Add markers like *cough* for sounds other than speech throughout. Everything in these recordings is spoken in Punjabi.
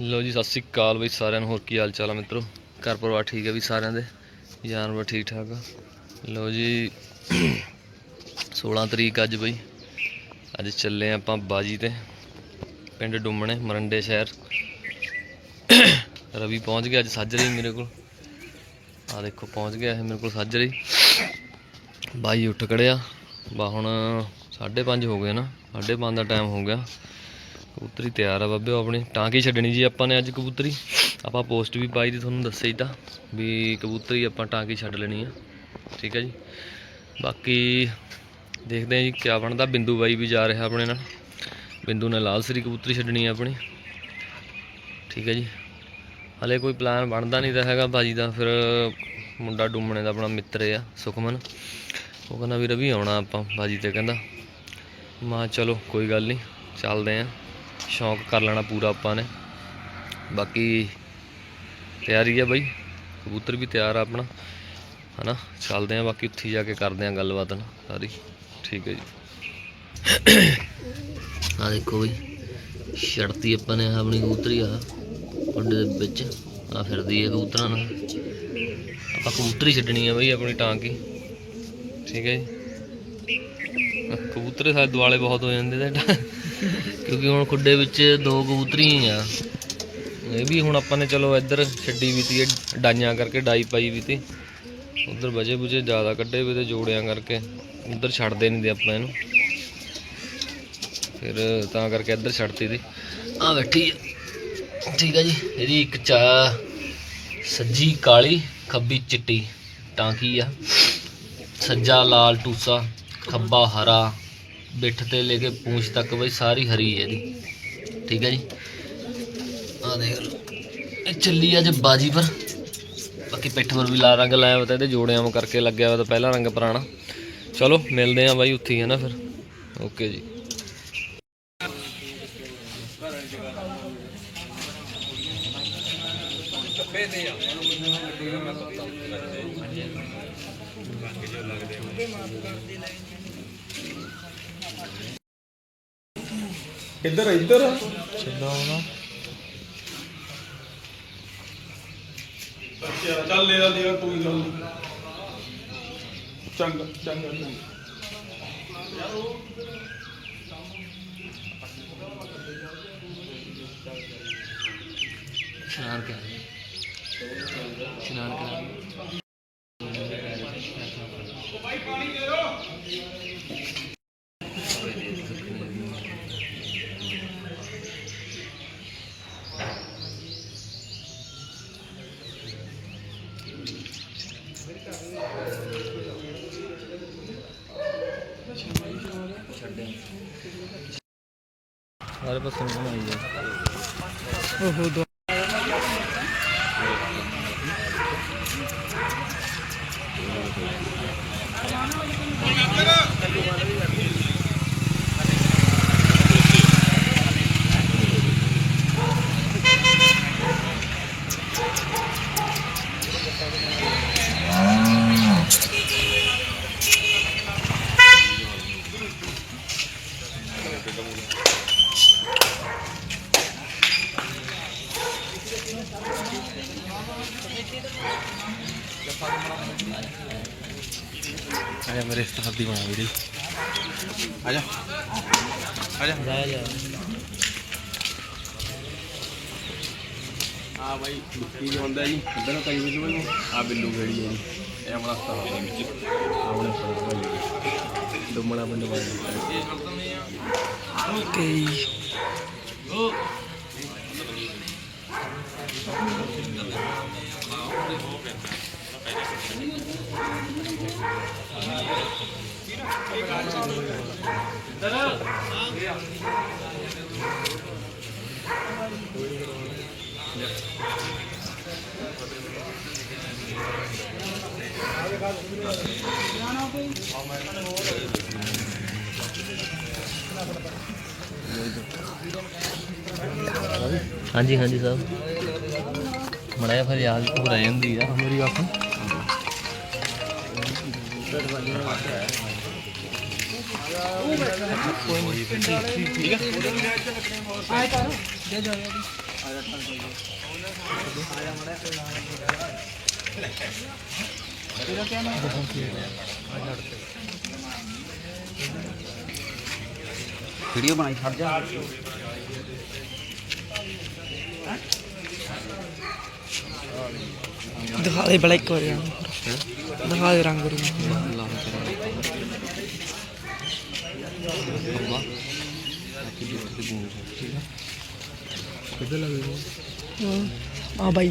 ਲੋ ਜੀ, ਸਤਿ ਸ੍ਰੀ ਅਕਾਲ ਬਈ ਸਾਰਿਆਂ ਨੂੰ, ਹੋਰ ਕੀ ਹਾਲ ਚਾਲ ਆ ਮਿੱਤਰੋ? ਘਰ ਪਰਿਵਾਰ ਠੀਕ ਹੈ ਵੀ ਸਾਰਿਆਂ ਦੇ? ਜਾਨਵਰ ਠੀਕ ਠਾਕ ਆ? ਲੋ ਜੀ 16 ਤਰੀਕ ਅੱਜ ਬਈ। ਅੱਜ ਚੱਲੇ ਆਪਾਂ ਬਾਜੀ ਤੇ, ਪਿੰਡ ਡੁੰਮਣੇ, ਮਰੰਡੇ ਸ਼ਹਿਰ। ਰਵੀ ਪਹੁੰਚ ਗਿਆ, ਅੱਜ ਸਾਜਰੇ ਮੇਰੇ ਕੋਲ। ਆ ਦੇਖੋ, ਪਹੁੰਚ ਗਿਆ ਇਹ ਮੇਰੇ ਕੋਲ ਸਾਜਰੇ ਹੀ ਬਾਈ ਉੱਠ ਕੜਿਆ ਬਾ ਹੁਣ 5:30 ਹੋ ਗਏ ਨਾ 5:30 ਦਾ ਟਾਈਮ ਹੋ ਗਿਆ। ਕਬੂਤਰੀ ਤਿਆਰ ਆ ਬਾਬੇ ਉਹ ਆਪਣੀ। ਟਾਂਕੀ ਛੱਡਣੀ ਜੀ ਆਪਾਂ ਨੇ ਅੱਜ ਕਬੂਤਰੀ। ਆਪਾਂ ਪੋਸਟ ਵੀ ਪਾਈ ਦੀ, ਤੁਹਾਨੂੰ ਦੱਸਿਆ ਹੀ ਤਾਂ ਵੀ ਕਬੂਤਰੀ ਆਪਾਂ ਟਾਂਕੀ ਛੱਡ ਲੈਣੀ ਆ। ਠੀਕ ਹੈ ਜੀ। ਬਾਕੀ ਦੇਖਦੇ ਆ ਜੀ ਕੀ ਬਣਦਾ। ਬਿੰਦੂ ਬਾਈ ਵੀ ਜਾ ਰਿਹਾ ਆਪਣੇ ਨਾਲ। ਬਿੰਦੂ ਨੇ ਲਾਲ ਸਰੀ ਕਬੂਤਰੀ ਛੱਡਣੀ ਆ ਆਪਣੀ। ਠੀਕ ਹੈ ਜੀ। ਹਲੇ ਕੋਈ ਪਲਾਨ ਬਣਦਾ ਨਹੀਂ ਤਾਂ ਹੈਗਾ ਬਾਜੀ ਦਾ। ਫਿਰ ਮੁੰਡਾ ਡੁੰਮਣੇ ਦਾ ਆਪਣਾ ਮਿੱਤਰ ਆ, ਸੁਖਮਨ। ਉਹ ਕਹਿੰਦਾ ਵੀ ਰਵੀ ਆਉਣਾ ਆਪਾਂ। ਬਾਜੀ ਤੇ ਕਹਿੰਦਾ, ਮਾ ਚਲੋ ਕੋਈ ਗੱਲ ਨਹੀਂ, ਚੱਲਦੇ ਆਂ। ਸ਼ੌਂਕ ਕਰ ਲੈਣਾ ਪੂਰਾ ਆਪਾਂ ਨੇ। ਬਾਕੀ ਤਿਆਰੀ ਆ ਬਾਈ। ਕਬੂਤਰ ਵੀ ਤਿਆਰ ਆ ਆਪਣਾ। ਹਨਾ, ਚੱਲਦੇ ਆਂ, ਬਾਕੀ ਉੱਥੇ ਜਾ ਕੇ ਕਰਦੇ ਆਂ ਗੱਲਬਾਤ ਨਾ ਸਾਰੀ। ਠੀਕ ਹੈ ਜੀ। ਆ ਦੇਖੋ ਬਈ, ਛੜਤੀ ਆਪਾਂ ਨੇ ਆਪਣੀ ਕਬੂਤਰੀ ਆ। ਕੁੰਡੇ ਦੇ ਵਿੱਚ ਆ ਫਿਰਦੀ ਹੈ ਕਬੂਤਰਾਂ ਨਾਲ। ਆਪਾਂ ਕਬੂਤਰੀ ਛੱਡਣੀ ਆ ਬਈ ਆਪਣੀ ਟਾਂਕੀ। ਠੀਕ ਹੈ ਜੀ। ਕਬੂਤਰ ਸਾਡੇ ਦੁਆਲੇ ਬਹੁਤ ਹੋ ਜਾਂਦੇ ਤੇ ਕਿਉਂਕਿ ਹੁਣ ਖੁੱਡੇ ਵਿੱਚ ਦੋ ਕਬੂਤਰੀ ਆ। ਇਹ ਵੀ ਹੁਣ ਆਪਾਂ ਨੇ ਚਲੋ ਇੱਧਰ ਛੱਡੀ ਵੀ ਤੀ, ਡਾਈਆਂ ਕਰਕੇ, ਡਾਈ ਪਾਈ ਵੀ ਤੀ। ਉਧਰ ਵਜੇ ਬੁਜੇ ਜ਼ਿਆਦਾ ਕੱਢੇ ਵੀ ਤੇ ਜੋੜਿਆਂ ਕਰਕੇ। ਉਧਰ ਛੱਡਦੇ ਨਹੀਂ ਦੇ ਆਪਾਂ ਇਹਨੂੰ। ਫਿਰ ਤਾਂ ਕਰਕੇ ਇੱਧਰ ਛੱਡਤੀ ਤੀ। ਆ ਬੈਠੀ ਠੀਕ ਆ ਜੀ, ਇਹਦੀ ਇੱਕ ਚਾ ਸੱਜੀ ਕਾਲੀ, ਖੱਬੀ ਚਿੱਟੀ। ਟਾਂਕੀ ਆ? ਸੱਜਾ ਲਾਲ ਟੂਸਾ, ਖੱਬਾ ਹਰਾ। ਬਿੱਠ ਤੇ ਲੈ ਕੇ ਪੂੰਛ ਤੱਕ ਬਈ ਸਾਰੀ ਹਰੀ ਹੈ ਇਹਦੀ। ਠੀਕ ਹੈ ਜੀ? ਆ ਦੇਖ ਲਓ। ਇਹ ਚੱਲੀ ਅੱਜ ਬਾਜੀ ਪਰ। ਬਾਕੀ ਪਿੱਠ ਪਰ ਵੀ ਲਾਲ ਰੰਗ ਲਾਇਆ ਹੋਇਆ ਤਾਂ ਇਹਦੇ ਜੋੜਿਆਂ ਵਾਂ ਕਰਕੇ ਲੱਗਿਆ ਹੋਇਆ ਤਾਂ ਪਹਿਲਾ ਰੰਗ ਪੁਰਾਣਾ। ਚਲੋ, ਮਿਲਦੇ ਆਂ ਬਾਈ ਉੱਥੇ ਹੀ ਹੈ ਨਾ ਫਿਰ। ਓਕੇ ਜੀ। ਇੱਧਰ ਇੱਧਰ ਅੱਛਾ ਚੱਲ ਲੈ ਲੈ ਦੇ ਕੋਈ ਗੱਲ ਨਹੀਂ। ਚੰਗਾ ਚੰਗਾ ਚੰਗਾ। ਇਸ਼ਨਾਨ ਕਰ। ਇਸ਼ਨਾਨ ਕਰ। ਸਾਰੇ ਪਾਸੇ ਨੂੰ ਬਣਾਈ ਜਾ ਓਹੋ ਦੋ ਆਇਆ ਮੇਰੇ ਸਟਾਫ ਦੀ ਬਣਾ ਵੀਡੀਓ ਆਜਾ ਆਜਾ ਜਾ। ਜਾ ਆ ਬਾਈ ਕੀ ਹੁੰਦਾ ਜੀ? ਇੱਧਰ ਕਈ ਬਿੱਲੂ ਨੂੰ ਆ ਬਿੱਲੂ ਖੜੀ ਹੈ ਜੀ? ਇਹ ਆਪਣਾ ਸਤਾਰਾ ਦੇ ਵਿੱਚ। ਆਪਣੇ ਭਾਈ ਡੁੰਮਣਾ ਪਿੰਡ ਵਾਲੀ। ਓਕੇ ਹਾਂਜੀ ਹਾਂਜੀ ਸਾਹਿਬ ਮੜਾਇਆ ਫਿਰ ਯਾਦ ਹੋ ਰਹਿ ਜਾਂਦੀ ਆ। ਮੇਰੀ ਆਪ ਠੀਕ ਹੈ ਵੀਡੀਓ ਬਣਾਈ ਛੱਡ ਜਾ। ਦਿਖਾ ਦੇ ਬੜਾ ਇੱਕ ਵਾਰੀ। ਦਿਖਾ ਦੇ ਰੰਗ ਰੂਪ ਲਾਹ ਅੱਬਾ ਬਾਕੀ ਜਿੱਥੇ ਤੇ ਗੂੰਜ ਠੀਕ ਆ ਕਿੱਧਰ ਲੱਗੇ ਆ ਬਾਈ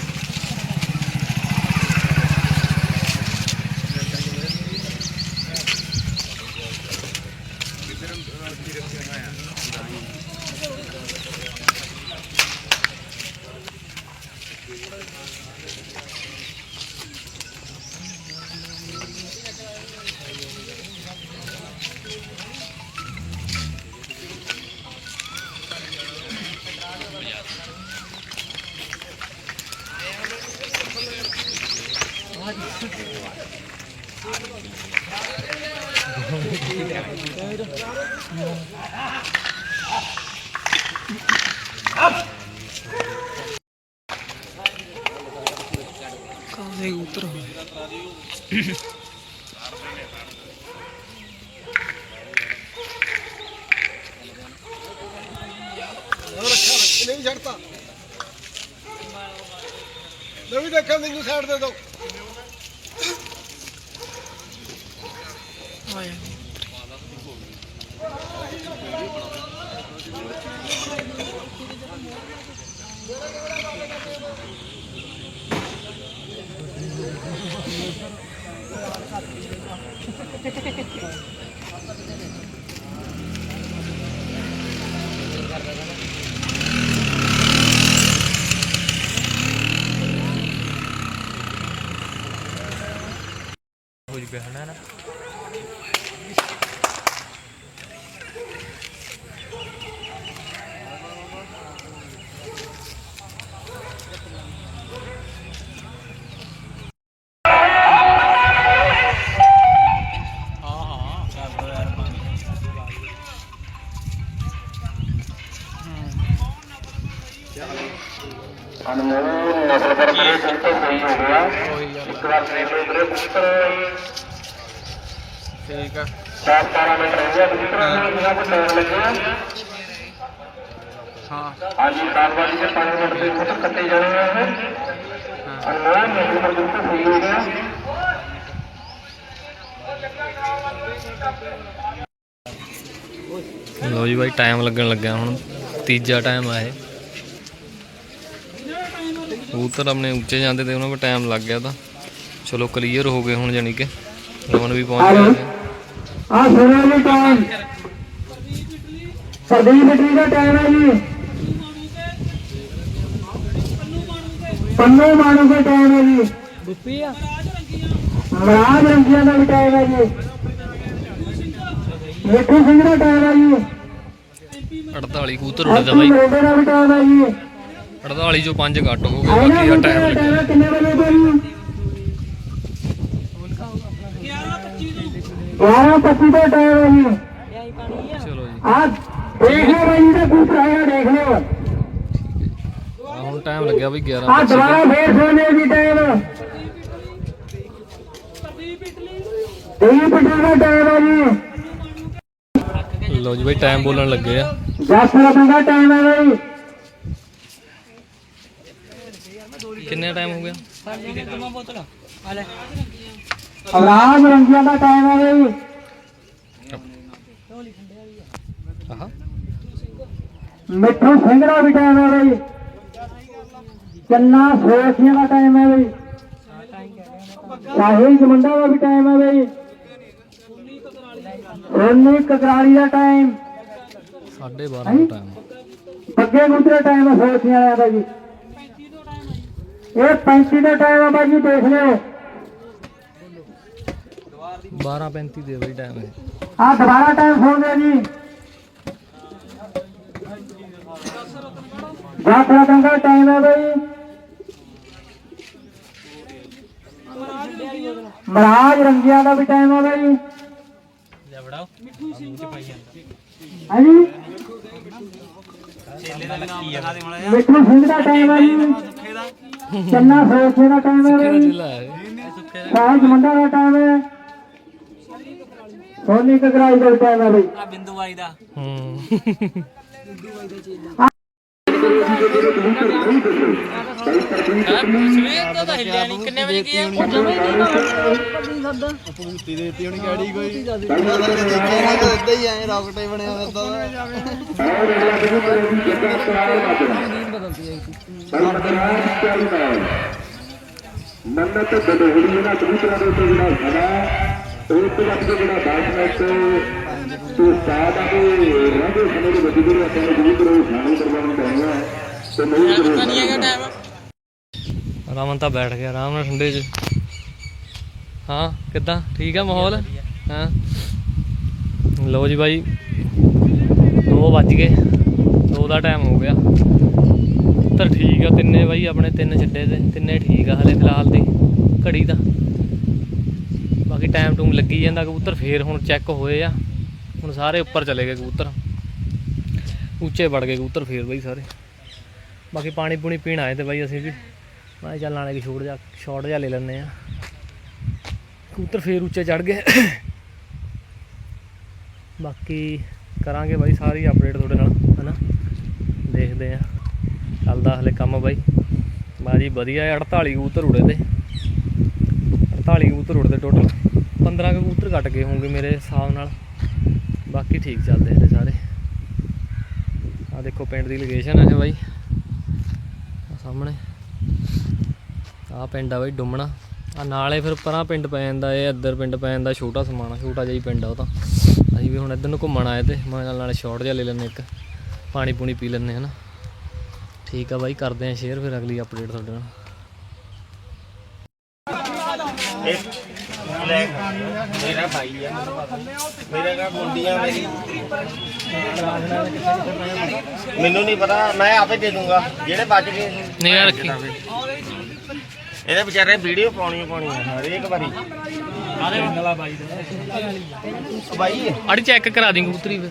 ਲੱਗਦੀ *laughs* ਇਹ ਮਾਰੇ ਕਾਹਦੇ ਉਤਰ ਨਹੀਂ ਛੱਡਤਾ ਲੈ ਵੀ ਦੇਖਾਂ ਮੈਨੂੰ ਸਾਈਡ ਦੇ ਦੋ ਆਇਆ। ਅਨਮੋਲ ਨਸਲ ਪਰ ਮੇਰੇ ਸੰਤੋ ਸਹੀ ਹੋ ਗਿਆ ਇੱਕ ਵਾਰ ਮੇਰੇ ਮੇਰੇ ਪੁੱਤਰ ਠੀਕ ਆ 10 12 ਮਿੰਟ ਰਹਿ ਗਿਆ ਪੁੱਤਰ ਨੂੰ ਜਿਹੜਾ ਕੋ ਟਾਈਮ ਲੱਗਿਆ ਹਾਂ ਹਾਂਜੀ ਕਾਰਵਾਈ ਦੇ 5 ਮਿੰਟ ਦੇ ਪੁੱਤਰ ਕੱਟੇ ਜਾਣੇ ਆ ਇਹ ਅਨਮੋਲ ਨਸਲ ਪਰ ਬਿਲਕੁਲ ਸਹੀ ਹੋ ਗਿਆ ਲਓ ਜੀ ਬਾਈ ਟਾਈਮ ਲੱਗਣ ਲੱਗਿਆ ਹੁਣ। ਤੀਜਾ ਟਾਈਮ ਆ ਇਹ। ਕਬੂਤਰ ਆਪਣੇ ਉੱਚੇ ਜਾਂਦੇ ਤੇ ਉਹਨਾਂ ਕੋਲ ਟਾਈਮ ਲੱਗ ਗਿਆ ਤਾਂ। ਚਲੋ ਕਲੀਅਰ ਹੋ ਗਏ ਹੁਣ ਜਾਨੀ ਕਿ। ਰਮਨ ਵੀ ਪਹੁੰਚ ਗਿਆ। ਆ ਸੁਣੋ ਜੀ ਟਾਈਮ ਪ੍ਰਦੀਪ ਬਿਟਰੀ ਦਾ ਟਾਈਮ ਹੈ ਜੀ। ਪੰਨੂ ਮਾਨੂ ਦਾ ਟਾਈਮ ਹੈ ਜੀ। ਬੁੱਪੀ ਆ? ਮਹਾਰਾਜ ਰੰਗੀਆਂ ਦਾ ਵੀ ਟਾਈਮ ਹੈ ਜੀ। ਮਿੱਠੂ ਸਿੰਘ ਦਾ ਟਾਈਮ ਹੈ ਜੀ। 48 ਕਬੂਤਰ ਉੱਡਦਾ ਬਾਈ। ਮਰੇਡੇ ਦਾ ਵੀ ਟਾਈਮ ਹੈ ਜੀ। 48 ਚੋਂ 5 ਘੱਟ ਹੋ ਗਏ ਬਾਕੀ ਦਾ ਟਾਈਮ ਲੱਗਿਆ। ਕਿੰਨੇ ਵਜੇ ਤੋਂ ਜੀ? 11 25 ਦਾ ਟਾਈਮ ਹੈ ਜੀ। ਚਲੋ ਜੀ। ਆ ਦੇਖ ਲਓ ਬਾਈ ਦਾ ਕੂਤਰ ਆਇਆ ਦੇਖ ਲਓ। ਆ ਹੁਣ ਟਾਈਮ ਲੱਗਿਆ ਬਈ 11 ਆ ਦੁਬਾਰਾ ਫੇਰ ਸੋਨੇ ਦੀ ਟਾਈਮ ਤੇਈ ਪਟੇ ਦਾ ਟਾਈਮ ਹੈ ਜੀ। ਲਓ ਜੀ ਬਾਈ ਟਾਈਮ ਬੋਲਣ ਲੱਗੇ ਆ। ਜਸ ਰਤਨ ਦਾ ਟਾਈਮ ਹੈ ਬਾਈ? ਕਿੰਨੇ ਟਾਈਮ ਹੋ ਗਿਆ? ਅਵਰਾਜ ਰੰਗੀਆਂ ਦਾ ਟਾਈਮ ਹੈ ਬਾਈ। ਆਹਾ। ਮਿੱਠੂ ਸਿੰਘ ਦਾ ਵੀ ਟਾਈਮ ਹੈ ਬਾਈ। ਚੰਨਾ ਸੋਖੀਆਂ ਦਾ ਟਾਈਮ ਹੈ ਬਾਈ। ਸਾਹਿਲ ਜਮੰਡਾ ਦਾ ਵੀ ਟਾਈਮ ਹੈ ਬਈ। ਸੋਨੀ ਕਕਰਾਲੀ ਦਾ ਟਾਈਮ 12:30 ਦਾ ਟਾਈਮ ਬੱਗੇ ਗੁੰਦਰੇ ਟਾਈਮ ਹੈ ਸੋਚੀਆਂ ਵਾਲਿਆਂ ਦਾ ਜੀ ਇਹ 35 ਦਾ ਟਾਈਮ ਹੈ ਬਾਈ ਜੀ ਦੇਖ ਲਿਓ। 12:35 ਦੇ ਬਈ ਟਾਈਮ ਇਹ। ਆ ਦੁਬਾਰਾ ਟਾਈਮ ਫੋਨ ਦਿਓ ਜੀ। ਜਾਫਰਾ ਕੰਗਾ ਟਾਈਮ ਹੈ ਬਈ ਮਹਾਰਾਜ ਰੰਗਿਆਂ ਦਾ ਵੀ ਟਾਈਮ ਹੈ ਬਈ ਹਾਂਜੀ। ਮਿੱਠੂ ਸਿੰਘ ਦਾ ਟਾਈਮ ਹੈ ਜੀ। ਚੰਨਾ ਸੋਚੇ ਦਾ ਟਾਈਮ ਹੈ। ਬਈ ਸਾਜ ਮੰਡਾ ਦਾ ਟਾਈਮ ਹੈ ਸੋਨੀ ਕਗਰਾਈ ਦਾ ਟਾਈਮ ਹੈ ਬਈ। ਹੂੰ। ਮੰਨਤ ਬਦੋਹੜੀ ਇਹਨਾਂ ਕਬੂਤਰਾਂ ਦੇ ਉੱਤੇ ਜਿਹੜਾ ਖੜਾ ਉਹ ਤੋਂ ਵੱਧ ਕੇ ਜਿਹੜਾ ਬਾਸਮੈਟ ਤੋਂ ਆ ਕੇ ਰਹਿੰਦੇ ਸਮੇਂ ਦੇ ਵਿੱਚ ਜਿਹੜੇ ਆਪਾਂ ਨੂੰ ਕਬੂਤਰ ਉਹ ਸ਼ਾਮਲ ਕਰਵਾਉਣਾ ਪੈਂਦਾ ਹੈ ਤੇ ਨਹੀਂ ਜ਼ਰੂਰ ਰਾਮਨ ਤਾਂ ਬੈਠ ਗਿਆ ਆਰਾਮ ਨਾਲ ਠੰਡੇ 'ਚ। ਹਾਂ ਕਿੱਦਾਂ? ਠੀਕ ਆ ਮਾਹੌਲ? ਹਾਂ। ਲਓ ਜੀ ਬਾਈ 2 ਵੱਜ ਗਏ 2 ਦਾ ਟਾਈਮ ਹੋ ਗਿਆ। ਤਾਂ ਠੀਕ ਆ ਤਿੰਨੇ ਬਾਈ ਆਪਣੇ ਤਿੰਨ ਛੱਡੇ ਤੇ ਤਿੰਨੇ ਠੀਕ ਆ ਹਲੇ ਫਿਲਹਾਲ ਦੀ ਘੜੀ ਦਾ ਬਾਕੀ ਟਾਈਮ ਟੂਮ ਲੱਗੀ ਜਾਂਦਾ ਕਬੂਤਰ ਫੇਰ ਹੁਣ ਚੈੱਕ ਹੋਏ ਆ। ਹੁਣ ਸਾਰੇ ਉੱਪਰ ਚਲੇ ਗਏ ਕਬੂਤਰ। ਉੱਚੇ ਵੜ ਗਏ ਕਬੂਤਰ ਫੇਰ ਬਾਈ ਸਾਰੇ। ਬਾਕੀ ਪਾਣੀ ਪੂਣੀ ਪੀਣ ਆਏ ਤੇ ਬਾਈ ਅਸੀਂ ਵੀ। ਮੈਂ ਚੱਲ ਨਾਲੇ ਕਿ ਛੋਟ ਜਾ ਸ਼ਾਰਟ ਜਾ ਲੈ ਲੈਂਦੇ ਆ ਕਬੂਤਰ ਫੇਰ ਉੱਚੇ ਚੜ ਗਏ। ਬਾਕੀ ਕਰਾਂਗੇ ਬਾਈ ਸਾਰੀ ਅਪਡੇਟ ਤੁਹਾਡੇ ਨਾਲ, ਹਨਾ? ਦੇਖਦੇ ਆ ਚੱਲਦਾ ਹਲੇ ਕੰਮ ਬਾਈ। ਬਾਜੀ ਵਧੀਆ ਹੈ 48 ਕਬੂਤਰ ਉੜੇ ਤੇ। 48 ਕਬੂਤਰ ਉੜਦੇ ਟੋਟਲ 15 ਕਬੂਤਰ ਕੱਟ ਗਏ ਹੋਣਗੇ ਮੇਰੇ ਹਿਸਾਬ ਨਾਲ। ਬਾਕੀ ਠੀਕ ਚੱਲਦੇ ਹਲੇ ਸਾਰੇ। ਆ ਦੇਖੋ ਪਿੰਡ ਦੀ ਲੋਕੇਸ਼ਨ ਹੈ ਬਾਈ। ਆਹ ਸਾਹਮਣੇ। ਆ ਪਿੰਡ ਆ ਬਾਈ ਡੁੰਮਣਾ। ਆ ਨਾਲੇ ਫਿਰ ਪਰਾਂ ਪਿੰਡ ਪੈ ਜਾਂਦਾ ਇਹ, ਇੱਧਰ ਪਿੰਡ ਪੈ ਜਾਂਦਾ ਛੋਟਾ ਸਮਾਨ ਛੋਟਾ ਜਿਹਾ ਹੀ ਪਿੰਡ ਆ ਉਹ ਤਾਂ। ਅਸੀਂ ਵੀ ਹੁਣ ਇੱਧਰ ਨੂੰ ਘੁੰਮਣ ਆਏ ਤੇ, ਮੈਂ ਨਾਲ ਨਾਲੇ ਸ਼ਾਰਟ ਜਿਹਾ ਲੈ ਲੈਂਦੇ ਇੱਕ। ਪਾਣੀ ਪੂਣੀ ਪੀ ਲੈਂਦੇ ਹਨਾ। ਠੀਕ ਆ ਬਾਈ, ਕਰਦੇ ਆ ਸ਼ੇਅਰ ਫਿਰ ਅਗਲੀ ਅਪਡੇਟ ਤੁਹਾਡੇ ਨਾਲ। ਮੇਰਾ ਭਾਈ ਆ ਮੇਰੇ ਨਾਲ ਗੁੰਡੀਆਂ ਮੇਰੀ ਮੈਨੂੰ ਨਹੀਂ ਪਤਾ ਮੈਂ ਆਪੇ ਦੇ ਦੂੰਗਾ ਜਿਹੜੇ ਬਚ ਗਏ ਨਿਗਾਹ ਰੱਖੀ। ਇਹਦੇ ਵਿਚਾਰੇ ਵੀਡੀਓ ਪਾਉਣੀ ਪਾਉਣੀ ਆ ਹਰੇਕ ਵਾਰੀ। ਬਾਈ ਅੜੀ ਚੈੱਕ ਕਰਾ ਦੀ ਕਬੂਤਰੀ ਫਿਰ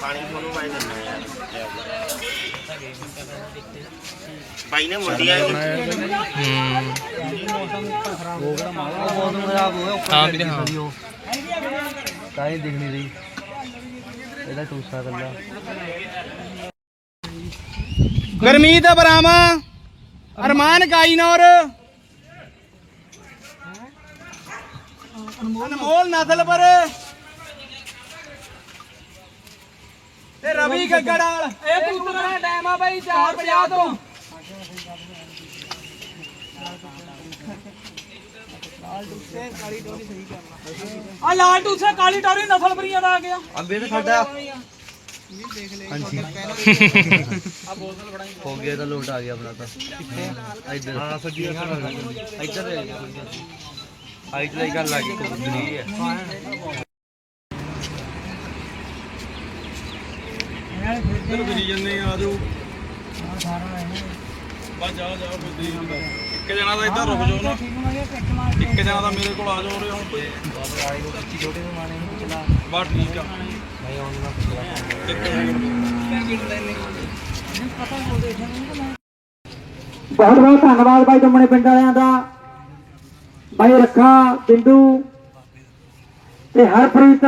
ਪਾਣੀ ਤੁਹਾਨੂੰ ਪਾਈ ਦਿੰਦਾ ਯਾਰ ਬਾਈ ਨੇ ਮੁੰਡੀਆਂ ਹੂੰ। ਮੌਸਮ ਖਰਾਬ ਹੋਇਆ ਉੱਪਰ ਹਾਂ ਵੀਰੇ ਹਾਂ ਤਾਂ ਹੀ ਦਿਖ ਨਹੀਂ ਰਹੀ ਇਹਦਾ ਟੂਸਾ ਕੱਲਾ ਗਰਮੀਤ ਬਰਾਮਾ ਅਰਮਾਨ ਕਾਈਨੌਰ ਅਨਮੋਲ ਨਸਲ ਪਰ ਤੇ ਰਵੀ ਗੱਗੜਾਲ ਇਹ ਕਬੂਤਰਾਂ ਦਾ ਟਾਈਮ ਆ ਬਾਈ 450 ਤੋਂ। ਆ ਲਾਲ ਟੂਸੇ ਕਾਲੀ ਟੋਰੀ ਨਸਲ ਬਰੀਆਂ ਦਾ ਆ ਗਿਆ। ਅੰਬੇ ਤੇ ਸਾਡਾ ਹੋ ਗਿਆ ਤਾਂ ਲੋਟ ਆ ਗਿਆ ਆਪਣਾ ਤਾਂ। ਇੱਧਰ। ਹਾਂ ਸੱਜੀ ਇੱਧਰ ਹਾਈਟ ਦਾ ਹੀ ਗੱਲ ਲੱਗ ਗਈ ਹੈ। ਇੱਧਰ ਫਿਰੀ ਜੰਨੇ ਆ ਜਾਓ। ਬਸ ਜਾ ਜਾ ਫਿਰ ਦੇਖ ਲੈ ਇੱਕ ਜਣਾ ਦਾ ਇੱਧਰ ਰੁਕ ਜਾਓ ਨਾ। ਇੱਕ ਜਣਾ ਦਾ ਮੇਰੇ ਕੋਲ ਆ ਜਾਓ ਉਰੇ ਹੁਣ ਕੋਈ। ਛੋਟੇ ਮਾਣੇ ਨੂੰ ਚਲਾ ਬਸ ਠੀਕ ਆ। ਮੈਂ ਆਉਂਦਾ ਇੱਕ ਬਹੁਤ ਬਹੁਤ ਧੰਨਵਾਦ ਬਾਈ ਦਮਣੇ ਪਿੰਡ ਵਾਲਿਆਂ ਦਾ। ਬਾਈ ਰੱਖਾ, ਬਿੰਦੂ ਤੇ ਹਰਪ੍ਰੀਤ।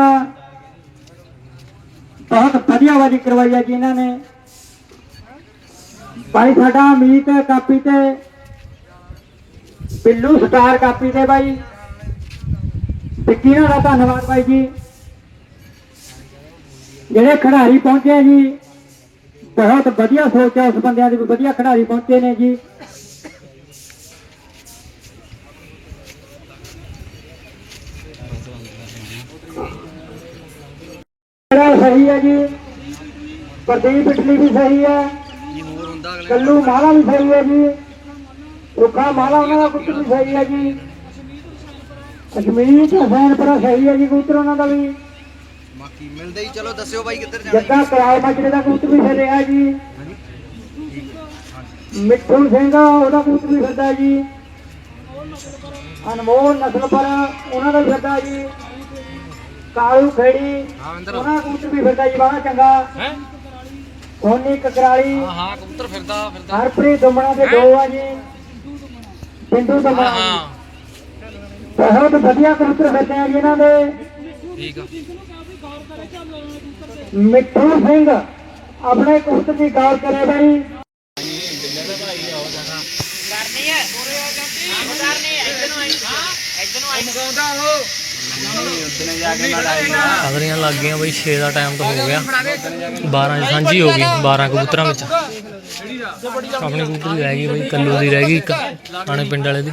ਬਹੁਤ ਵਧੀਆ ਵਾਰੀ ਕਰਵਾਈ ਹੈ ਜੀ ਇਹਨਾਂ ਨੇ। ਭਾਈ ਸਾਡਾ ਅਮੀਤ ਕਾਪੀ ਤੇ, ਬਿੱਲੂ ਸਟਾਰ ਕਾਪੀ ਤੇ ਬਾਈ। ਵਿੱਕੀ ਦਾ ਧੰਨਵਾਦ ਬਾਈ ਜੀ। ਜਿਹੜੇ ਖਿਡਾਰੀ ਪਹੁੰਚੇ ਜੀ, ਬਹੁਤ ਵਧੀਆ ਸੋਚ ਹੈ ਉਸ ਬੰਦਿਆਂ ਦੀ ਵੀ ਵਧੀਆ ਖਿਡਾਰੀ ਪਹੁੰਚੇ ਨੇ ਜੀ। ਸਹੀ ਹੈ ਜੀ, ਪ੍ਰਦੀਪ ਇਟਲੀ ਵੀ ਸਹੀ ਹੈ। ਕੱਲੂ ਮਾਲਾ ਵੀ ਸਹੀ ਹੈ ਜੀ। ਰੁੱਖਾ ਮਾਲਾ ਉਹਨਾਂ ਦਾ ਪੁੱਤਰ ਵੀ ਸਹੀ ਹੈ ਜੀ। ਕਸ਼ਮੀਰ ਹਸੈਨਪੁਰਾ ਸਹੀ ਹੈ ਜੀ ਕਬੂਤਰ ਉਹਨਾਂ ਦਾ ਵੀ। ਬਾਕੀ ਮਿਲਦੇ ਹੀ ਚਲੋ ਦੱਸਿਓ ਬਾਈ ਕਿੱਧਰ ਜਾਣਾ ਜੱਗਾ ਕਰਾਲ ਮਾਜਰੇ ਦਾ ਕਬੂਤਰ ਵੀ ਫਿਰਿਆ ਜੀ। ਮਿੱਠੂ ਸਿੰਘ ਉਹਦਾ ਕਬੂਤਰ ਵੀ ਫਿਰਦਾ ਜੀ। ਅਨਮੋਲ ਨਸਲ ਪਰ ਉਹਨਾਂ ਦਾ ਵੀ ਫਿਰਦਾ ਜੀ। ਕਾਲੂ ਖੇੜੀ ਉਹਨਾਂ ਦਾ ਕਬੂਤਰ ਵੀ ਫਿਰਦਾ ਜੀ ਬਾਹਲਾ ਚੰਗਾ। ਹੈ? ਸੋਨੀ ਕਕਰਾਲੀ ਹਾਂ ਕਬੂਤਰ ਫਿਰਦਾ ਫਿਰਦਾ। ਹਰਪ੍ਰੀਤ ਦੁਮਣਾ ਦੇ ਦੋ ਆ ਜੀ। ਬਿੰਦੂ ਦੁਮਣਾ। ਹਾਂ। ਬਹੁਤ ਵਧੀਆ ਕਬੂਤਰ ਫਿਰਦੇ ਆ ਜੀ ਇਹਨਾਂ ਦੇ। ਠੀਕ ਆ। ਮਿੱਠੂ ਸਿੰਘ ਆਪਣੇ ਕਬੂਤਰ ਦੀ ਗੌਰ ਕਰੇ ਬਾਈ। ਕਦਰੀਆਂ ਲੱਗ ਗਈਆਂ ਬਈ 6 ਦਾ ਟਾਈਮ ਤਾਂ ਹੋ ਗਿਆ। 12 ਦੀ ਸਾਂਝੀ ਹੋ ਗਈ 12 ਕਬੂਤਰਾਂ ਵਿੱਚ। ਆਪਣੇ ਕਬੂਤਰੀ ਰਹਿ ਗਈ ਬਈ, ਕੱਲੂ ਦੀ ਰਹਿ ਗਈ ਇੱਕ, ਆਣੇ ਪਿੰਡ ਵਾਲੇ ਦੀ।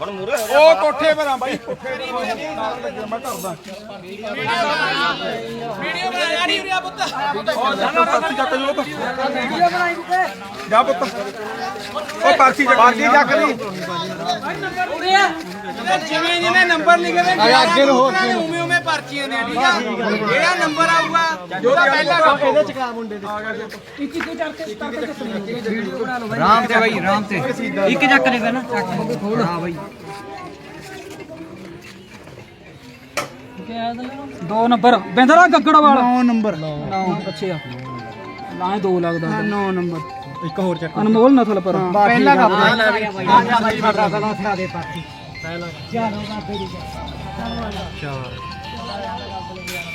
ਉਹ ਕੋਠੇ ਪਰ ਆ ਬਾਈ। ਕੋਠੇ ਨਾਲ ਲੱਗਿਆ ਮੈਂ ਕਰਦਾ ਵੀਡੀਓ ਬਣਾ ਯਾਰੀ ਉਰਿਆ ਪੁੱਤ। ਉਹ ਪਰਚੀ ਚੱਕ ਲੋ ਵੀਡੀਓ ਬਣਾਈ ਜਾ ਪੁੱਤ। ਉਹ ਪਰਚੀ ਚੱਕ ਪਰਚੀ ਚੱਕ ਲਈ। ਉਰਿਆ ਜਿਵੇਂ ਜਿਵੇਂ ਨੰਬਰ ਲਿਖੇ ਹੋਏ ਅੱਗੇ ਨੂੰ ਹੋ ਉਵੇਂ ਉਵੇਂ ਪਰਚੀਆਂ ਨੇ ਠੀਕ ਆ? ਜਿਹੜਾ ਨੰਬਰ ਆਊਗਾ ਜੋ ਪਹਿਲਾ ਇਹਦੇ ਚ ਕਾ ਮੁੰਡੇ ਦੇ? ਇੱਕ ਇੱਕ ਕਰਕੇ ਰਾਮ ਤੇ ਬਾਈ ਰਾਮ ਤੇ। ਇੱਕ ਚੱਕ ਦੇ ਪਹਿਲਾਂ। ਚੱਕ ਹਾਂ ਬਾਈ। ਦੋ ਨੰਬਰ। ਬਿੰਦਰਾ ਗੱਗੜ ਵਾਲਾ 9 ਨੰਬਰ 9 ਅੱਛਾ ਨਾ ਹੀ ਦੋ ਲੱਗਦਾ। 9 ਨੰਬਰ। ਇੱਕ ਹੋਰ ਚੱਕ। ਅਨਮੋਲ ਨਸਲ ਪਰ। ਪਹਿਲਾ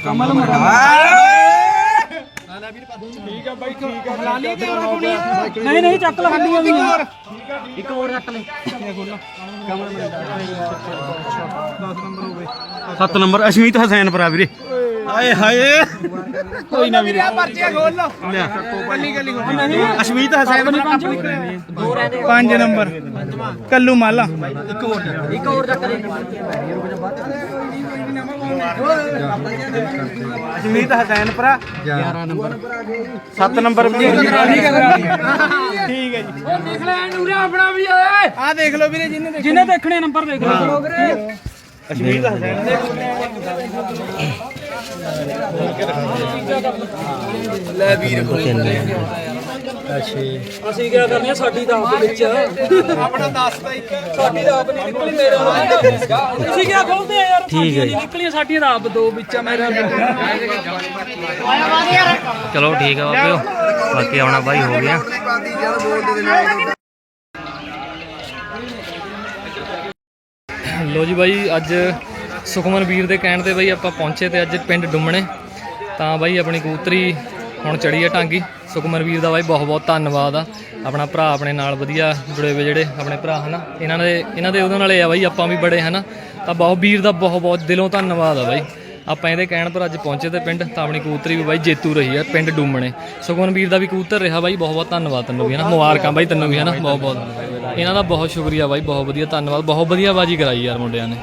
ਕਮਲ ਠੀਕ ਆ ਬਾਈ ਠੀਕ ਆ। ਨਹੀਂ ਨਹੀਂ ਚੱਕ ਲੈ ਹੱਡੀਆਂ ਵੀ। ਸੱਤ ਨੰਬਰ ਅਸ਼ਮੀਤ ਹਸੈਨ ਭਰਾ ਵੀਰੇ। ਆਏ ਹਾਏ। ਕੋਈ ਨਾ ਵੀਰੇ। ਪਰਚੀਆਂ ਖੋਲ ਲਓ। ਕੱਲੀ ਕੱਲੀ ਖੋਲ ਨਹੀਂ ਅਸ਼ਮੀਤ ਹਸੈਨ ਪੰਜ। ਨੰਬਰ। ਕੱਲੂ ਮਾਲਾ। ਹਸੈਨ ਭਰਾ। 11 ਨੰਬਰ। 7 ਨੰਬਰ ਵੀ ਠੀਕ ਹੈ ਜੀ। ਦੇਖ ਲੈ ਨੂਰੇ ਆਪਣਾ ਵੀ ਓਏ। ਆ ਦੇਖ ਲਓ ਵੀਰੇ ਜਿਹਨੇ ਜਿਹਨੇ ਦੇਖਣੇ ਨੰਬਰ ਦੇਖ ਲਓ। ਵੀਰੇ। ਅਸ਼ਮੀਤ ਹਸੈਨ। ਅਸੀਂ ਕੀ ਕਰਨੀ ਆ ਸਾਡੀ ਤਾਂ ਆਪ ਵਿੱਚ ਆਪਣਾ ਦੱਸਦਾ ਇੱਕ ਸਾਡੀ ਤਾਂ ਆਪ ਨਹੀਂ ਨਿਕਲੀ ਮੇਰਾ ਤੁਸੀਂ ਕੀ ਖੋਲਦੇ ਆ ਯਾਰ? ਠੀਕ ਹੈ ਨਿਕਲੀਆਂ ਸਾਡੀਆਂ ਤਾਂ ਆਪ ਦੋ ਵਿੱਚ ਆ ਮੇਰਾ ਚਲੋ ਠੀਕ ਆ ਬਾਬਿਓ। ਬਾਕੀ ਆਉਣਾ ਬਾਈ ਹੋ ਗਿਆ। ਲੋ ਜੀ ਬਾਈ ਅੱਜ ਸੁਖਮਨ ਵੀਰ ਦੇ ਕਹਿਣ ਤੇ ਬਾਈ ਆਪਾਂ ਪਹੁੰਚੇ ਤੇ ਅੱਜ ਪਿੰਡ ਡੁੰਮਣੇ। ਤਾਂ ਬਾਈ ਆਪਣੀ ਕਬੂਤਰੀ ਹੁਣ ਚੜੀ ਆ ਟਾਂਗੀ ਸੁਖਮਨ ਵੀਰ ਦਾ ਬਾਈ ਬਹੁਤ ਬਹੁਤ ਧੰਨਵਾਦ ਆ। ਆਪਣਾ ਭਰਾ ਆਪਣੇ ਨਾਲ ਵਧੀਆ ਜੁੜੇ ਹੋਏ ਜਿਹੜੇ ਆਪਣੇ ਭਰਾ, ਹਨਾ? ਇਹਨਾਂ ਦੇ ਇਹਨਾਂ ਦੇ ਉਹਦੇ ਨਾਲ ਇਹ ਆ ਬਾਈ, ਆਪਾਂ ਵੀ ਬੜੇ, ਹਨਾ? ਤਾਂ ਬਹੁਤ ਵੀਰ ਦਾ ਬਹੁਤ ਬਹੁਤ ਦਿਲੋਂ ਧੰਨਵਾਦ ਆ ਬਾਈ। ਆਪਾਂ ਇਹਦੇ ਕਹਿਣ ਪਰ ਅੱਜ ਪਹੁੰਚੇ ਤੇ ਪਿੰਡ, ਤਾਂ ਆਪਣੀ ਕਬੂਤਰੀ ਵੀ ਬਾਈ ਜੇਤੂ ਰਹੀ ਆ ਪਿੰਡ ਡੁੰਮਣੇ। ਸੁਖਮਨ ਵੀਰ ਦਾ ਵੀ ਕਬੂਤਰ ਰਿਹਾ ਬਾਈ ਬਹੁਤ ਬਹੁਤ ਧੰਨਵਾਦ ਤੈਨੂੰ ਵੀ, ਹਨਾ? ਮੁਬਾਰਕਾਂ ਬਾਈ ਤੈਨੂੰ ਵੀ, ਹਨਾ? ਬਹੁਤ ਬਹੁਤ ਇਹਨਾਂ ਦਾ ਬਹੁਤ ਸ਼ੁਕਰੀਆ ਬਾਈ, ਬਹੁਤ ਵਧੀਆ ਧੰਨਵਾਦ, ਬਹੁਤ ਵਧੀਆ ਬਾਜੀ ਕਰਾਈ ਯਾਰ ਮੁੰਡਿਆਂ ਨੇ।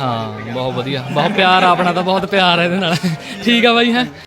ਹਾਂ, ਬਹੁਤ ਵਧੀਆ। ਬਹੁਤ ਪਿਆਰ ਆ ਆਪਣਾ ਤਾਂ, ਬਹੁਤ ਪਿਆਰ ਹੈ ਇਹਦੇ ਨਾਲ। ਠੀਕ ਆ ਬਾਈ, ਹੈ?